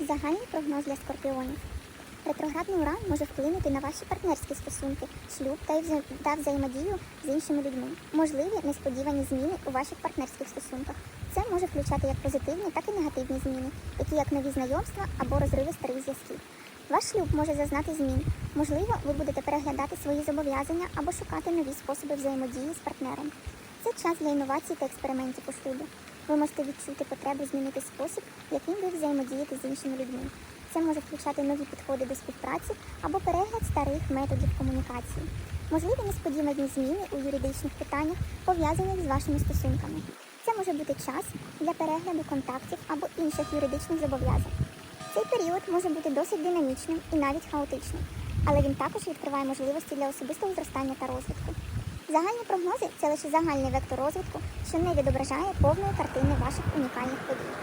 Загальний прогноз для скорпіонів. Ретроградний уран може вплинути на ваші партнерські стосунки, шлюб та, вза- та взаємодію з іншими людьми. Можливі несподівані зміни у ваших партнерських стосунках. Це може включати як позитивні, так і негативні зміни, такі як нові знайомства або розриви старих зв'язків. Ваш шлюб може зазнати змін. Можливо, ви будете переглядати свої зобов'язання або шукати нові способи взаємодії з партнером. Це час для інновацій та експериментів у шлюбі. Ви можете відчути потребу змінити спосіб, яким ви взаємодієте з іншими людьми. Це може включати нові підходи до співпраці або перегляд старих методів комунікації. Можливі несподівані зміни у юридичних питаннях, пов'язаних з вашими стосунками. Це може бути час для перегляду контактів або інших юридичних зобов'язань. Цей період може бути досить динамічним і навіть хаотичним, але він також відкриває можливості для особистого зростання та розвитку. Загальні прогнози це лише загальний вектор розвитку, що не відображає повної картини ваших унікальних подій.